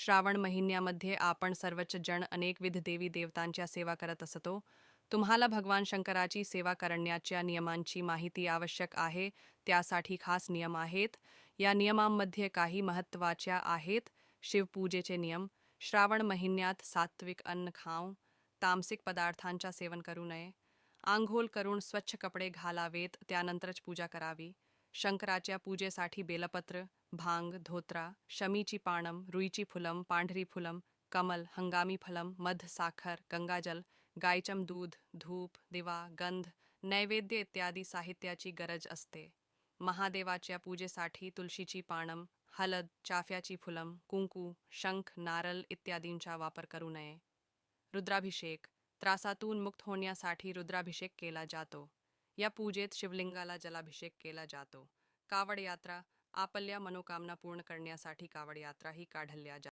श्रावण महिन्यामध्ये आपण सर्वच जण अनेकविध देवी देवतांच्या सेवा करत असतो. तुम्हाला भगवान शंकराची सेवा करण्याच्या नियमांची माहिती आवश्यक आहे त्यासाठी खास नियम आहेत. या नियमांमध्ये काही महत्त्वाच्या आहेत. शिवपूजेचे नियम श्रावण महिन्यात सात्विक अन्न खाऊ तामसिक पदार्थांच्या सेवन करू नये. आंघोळ करून स्वच्छ कपडे घालावेत त्यानंतरच पूजा करावी. शंकराच्या पूजेसाठी बेलपत्र भांग धोत्रा शमीची पाणम रुईची फुलम पांढरी फुलम कमल हंगामी फलम मध साखर गंगाजल गायचम दूध धूप दिवा गंध नैवेद्य इत्यादी साहित्याची गरज असते. महादेवाच्या पूजेसाठी तुळशीची पाणम हलद चाफ्याची फुलम कुंकू शंख नारल इत्यादींचा वापर करू नये. रुद्राभिषेक त्रासातून मुक्त होण्यासाठी रुद्राभिषेक केला जातो. या पूजेत शिवलिंगाला जलाभिषेक केला जातो. कावड यात्रा आपल्या मनोकामना पूर्ण करण्यासाठी कावड यात्राही काढल्या जा